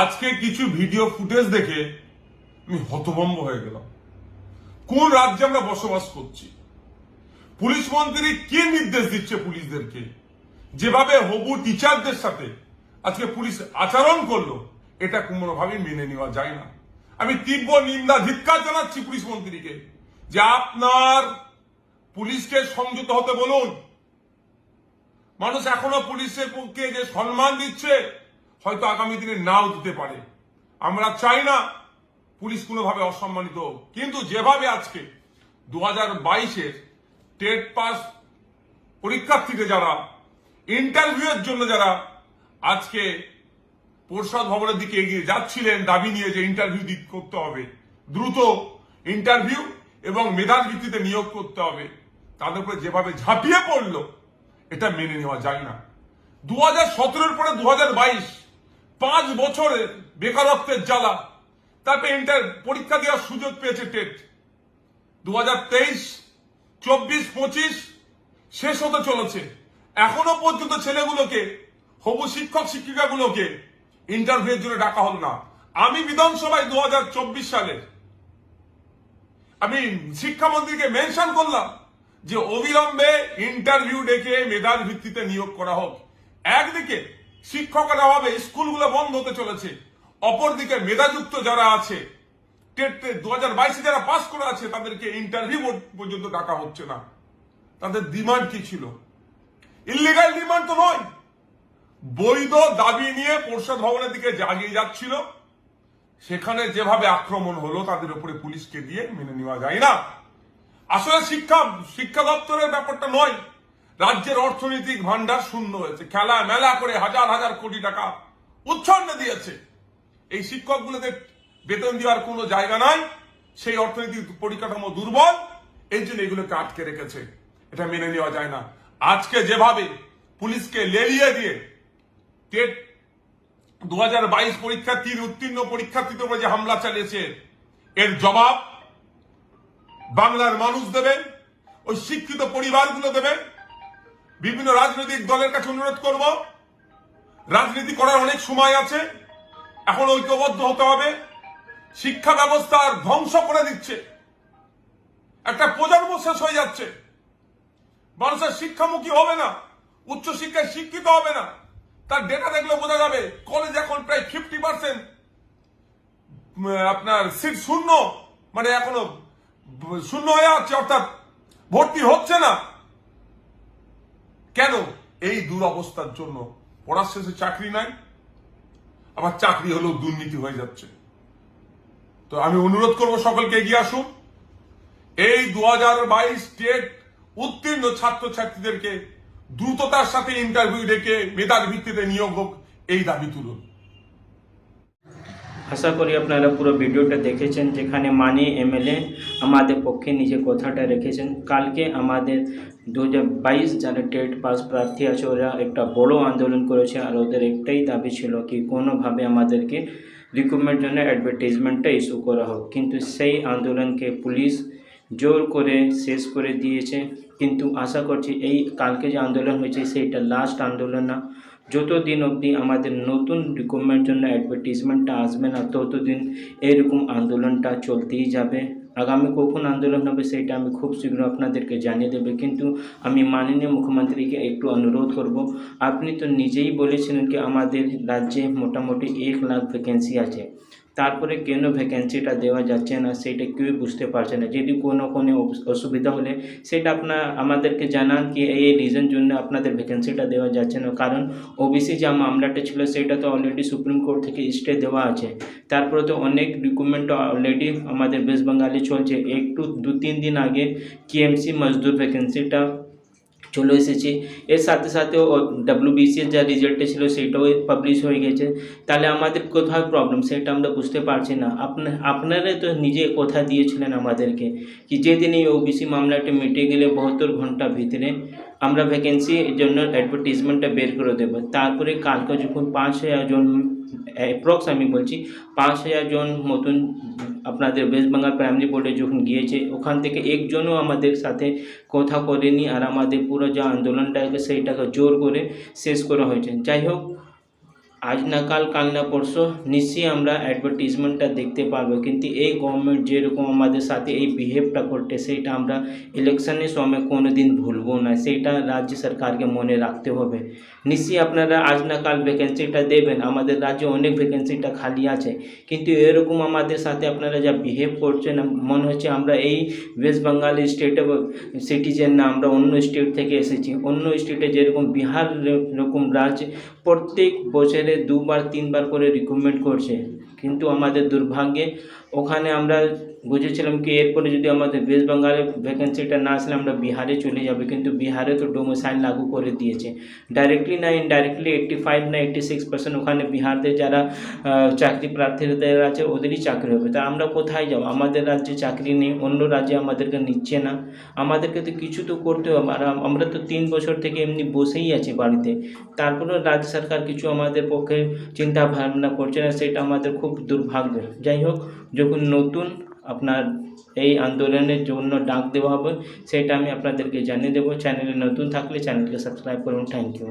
আজকে কিছু video footage দেখে আমি হতভম্ব হয়ে গেলাম। কোন রাজ্যে আমরা বসবাস করছি? পুলিশ মন্ত্রী কি নির্দেশ দিচ্ছে পুলিশদেরকে? যেভাবে হবু টিচারদের সাথে আজকে পুলিশ আচরণ করল, এটা কোনোভাবেই মেনে নেওয়া যায় না। আমি তীব্র নিন্দা, ধিক্কার জানাচ্ছি পুলিশ মন্ত্রীকে যে আপনার পুলিশকে সংযত হতে বলুন। মানুষ এখনও পুলিশের পক্ষে যে সম্মান দিচ্ছে হয়তো আগামী দিনে নাও দিতে পারে। আমরা চাই না পুলিশ কোনোভাবে অসম্মানিত হোক। কিন্তু যেভাবে আজকে দু হাজার বাইশের টেট পাস পরীক্ষার্থীদের যারা, ইন্টারভিউয়ের জন্য যারা আজকে পরিষদ ভবনের দিকে এগিয়ে যাচ্ছিলেন, দাবি নিয়ে যে ইন্টারভিউ করতে হবে। দ্রুত ইন্টারভিউ এবং মেধার ভিত্তিতে নিয়োগ করতে হবে। তাদের উপরে যেভাবে ঝাঁপিয়ে পড়ল, এটা মেনে নেওয়া যায় না। দু হাজার সতেরোর পরে দু হাজার বাইশ পাঁচ বছরের বেকারত্বের জ্বালা। তারপরে ইন্টার পরীক্ষা দেওয়ার সুযোগ পেয়েছে টেট। দু হাজার তেইশ, চব্বিশ, পঁচিশ, শেষ হতে চলেছে। এখনও পর্যন্ত ছেলেগুলোকে, হবু শিক্ষক, শিক্ষিকাগুলোকে ইন্টারভিউ জন্য ডাকা হলো না। আমি বিধানসভায় দু হাজার চব্বিশ সালের আমি শিক্ষামন্ত্রীকে মেনশন করলাম যে অবিলম্বে ইন্টারভিউ ডেকে মেধার ভিত্তিতে নিয়োগ করা হোক। একদিকে শিক্ষকের অভাবে স্কুলগুলো বন্ধ হতে চলেছে। অপরদিকে মেধাযুক্ত যারা আছে টেট দু হাজার বাইশে যারা পাস করে আছে, তাদেরকে ইন্টারভিউ পর্যন্ত ডাকা হচ্ছে না। তাদের ডিমান্ড কি ছিল? ইলিগাল ডিমান্ড তো নয়। বৈধ দাবি নিয়ে পরিষদ ভবনের দিকে জাগিয়ে যাচ্ছিল। সেখানে যেভাবে আক্রমণ হলো, তাদের উপরে পুলিশকে দিয়ে মেনে নেওয়া যায় না। আসলে শিক্ষা শিক্ষা দপ্তরের ব্যাপারটা নয়। রাজ্যের অর্থনৈতিক ভান্ডার শূন্য হয়েছে। খেলা, মেলা করে হাজার হাজার কোটি টাকা উচ্ছন্ন দিয়েছে। এই শিক্ষকগুলোদের বেতন দেওয়ার কোনো জায়গা নাই। সেই অর্থনৈতিক পরিকাঠামো দুর্বল। এই জন্য এগুলোকে আটকে রেখেছে। এটা মেনে নেওয়া যায় না। আজকে যেভাবে পুলিশকে লেলিয়ে দিয়ে টেট দু হাজার বাইশ পরীক্ষার্থীর উত্তীর্ণ পরীক্ষার্থীদের উপরে যে হামলা চালিয়েছে, এর জবাব বাংলার মানুষ দেবে ওই শিক্ষিত পরিবারগুলো দেবে বিভিন্ন রাজনৈতিক দলের কাছে অনুরোধ করব। রাজনীতি করার অনেক সময় আছে। এখন ঐক্যবদ্ধ হতে হবে। শিক্ষা ব্যবস্থার ধ্বংস করে দিচ্ছে। একটা প্রজন্ম শেষ হয়ে যাচ্ছে। মানুষের শিক্ষামুখী হবে না। উচ্চ শিক্ষায় শিক্ষিত হবে না। তার ডেটা দেখলে বোঝা যাবে কলেজ এখন প্রায় ফিফটি পার্সেন্ট আপনার সিট শূন্য মানে এখনও শূন্য হয়ে আছে, অর্থাৎ ভর্তি হচ্ছে না। কেন এই দুরবস্থার জন্য? পড়ার শেষে চাকরি নাই, আবার চাকরি হলেও দুর্নীতি হয়ে যাচ্ছে। তো আমি অনুরোধ করব সকলকে এগিয়ে আসুন। এই দু হাজার বাইশ স্টেট উত্তীর্ণ ছাত্রছাত্রীদেরকে দ্রুততার সাথে ইন্টারভিউ ডেকে মেধার ভিত্তিতে নিয়োগ হোক, এই দাবি তুলুন। আশা করি আপনারা পুরো ভিডিওটা দেখেছেন, যেখানে মানি এমএলএ আমাদের পক্ষে নিজে কথাটা রেখেছেন। কালকে আমাদের দু হাজার বাইশ যারা টেট পাস প্রার্থী আছে, ওরা একটা বড় আন্দোলন করেছে আর ওদের একটাই দাবি ছিল কি কোনোভাবে আমাদেরকে রিক্রুটমেন্ট জন্য অ্যাডভার্টাইজমেন্টটা ইস্যু করা হোক। কিন্তু সেই আন্দোলনকে পুলিশ জোর করে শেষ করে দিয়েছে। কিন্তু আশা করছি এই কালকে যে আন্দোলন হয়েছে সেইটা লাস্ট আন্দোলন না। যতদিন অবধি আমাদের নতুন রিক্রুটমেন্ট জন্য অ্যাডভার্টিজমেন্টটা আসবে না, ততদিন এইরকম আন্দোলনটা চলতেই যাবে। আগামী কখন আন্দোলন হবে সেটা আমি খুব শীঘ্র আপনাদেরকে জানিয়ে দেবে, কিন্তু আমি মাননীয় মুখ্যমন্ত্রীকে একটু অনুরোধ করব, আপনি তো নিজেই বলেছিলেন কি আমাদের রাজ্যে মোটামুটি এক লাখ ভ্যাকেন্সি আছে। তারপরে কেন ভ্যাকেন্সিটা দেওয়া যাচ্ছে না, সেটা কেউই বুঝতে পারছে না। যদি কোনো কোনো অসুবিধা হলে সেটা আপনার আমাদেরকে জানান কি এই রিজন জন্য আপনাদের ভ্যাকেন্সিটা দেওয়া যাচ্ছে না। কারণ ওবিসি যা মামলাটা ছিল সেটা তো অলরেডি সুপ্রিম কোর্ট থেকে স্টে দেওয়া আছে। তারপরে তো অনেক রিক্রুটমেন্ট অলরেডি আমাদের ওয়েস্ট বেঙ্গলে চলছে। একটু দু তিন দিন আগে কেএমসি মজদুর ভ্যাকেন্সিটা চলে এসেছে। এর সাথে সাথে ডাব্লিউবিসির যা রেজাল্টে ছিল সেটাও পাবলিশ হয়ে গেছে। তাহলে আমাদের কোথায় প্রবলেম সেটা আমরা বুঝতে পারছি না। আপনা আপনারাই তো নিজে কথা দিয়েছিলেন আমাদেরকে কি যেদিন এই ওবিসি মামলাটা মিটে গেলে বাহাত্তর ঘণ্টা ভিতরে আমরা ভ্যাকেন্সির জন্য অ্যাডভার্টিজমেন্টটা বের করে দেবো। তারপরে কালকে যখন পাঁচ হাজার জন অ্যাপ্রক্স আমি বলছি, পাঁচ হাজার জন মতন আপনাদের ওয়েস্ট বেঙ্গল প্রাইমারি বোর্ডে যখন গিয়েছে, ওখান থেকে একজনও আমাদের সাথে কথা করেনি আর আমাদের পুরো যা আন্দোলনটা আছে সেইটাকে জোর করে শেষ করা হয়েছে। যাই হোক আজ না কাল কাল না পরশু, নিশ্চয়ই আমরা অ্যাডভার্টিজমেন্টটা দেখতে পারব। কিন্তু এই গভর্নমেন্ট যেরকম আমাদের সাথে এই বিহেভটা করতে সেইটা আমরা ইলেকশনের সময় কোনো দিন ভুলবো না। সেইটা রাজ্য সরকারকে মনে রাখতে হবে। নিশ্চয়ই আপনারা আজ না কাল ভ্যাকেন্সিটা দেবেন। আমাদের রাজ্যে অনেক ভ্যাকেন্সিটা খালি আছে। কিন্তু এরকম আমাদের সাথে আপনারা যা বিহেভ করছেন, মনে হচ্ছে আমরা এই ওয়েস্ট বেঙ্গল স্টেটে সিটিজেন না, আমরা অন্য স্টেট থেকে এসেছি। অন্য স্টেটে যেরকম বিহার এরকম রাজ্য, প্রত্যেক বছরে দুবার তিনবার করে রিক্রুটমেন্ট করছে। কিন্তু আমাদের দুর্ভাগ্যে ওখানে আমরা বুঝেছিলাম কি, এরপরে যদি আমাদের ওয়েস্ট বেঙ্গলে ভ্যাকেন্সিটা না আসলে আমরা বিহারে চলে যাবে, কিন্তু বিহারে তো ডোমিসাইল লাগু করে দিয়েছে। ডাইরেক্টলি না ইনডাইরেক্টলি এইট্টি ফাইভ না এইট্টি সিক্স পার্সেন্ট ওখানে বিহারদের যারা চাকরি প্রার্থীদের আছে, ওদেরই চাকরি হবে। তা আমরা কোথায় যাব? আমাদের রাজ্যে চাকরি নেই, অন্য রাজ্যে আমাদেরকে নিচ্ছে না। আমাদেরকে তো কিছু তো করতে হবে। আর আমরা তো তিন বছর থেকে এমনি বসেই আছি বাড়িতে। তারপরেও রাজ্য সরকার কিছু আমাদের পক্ষে চিন্তা ভাবনা করছে না, সেটা আমাদের খুব দুর্ভাগ্য যাই হোক, যখন নতুন আপনার এই আন্দোলনের জন্য ডাক দেওয়া হবে, সেটা আমি আপনাদেরকে জানিয়ে দেবো। চ্যানেলে নতুন থাকলে চ্যানেলকে সাবস্ক্রাইব করুন। Thank you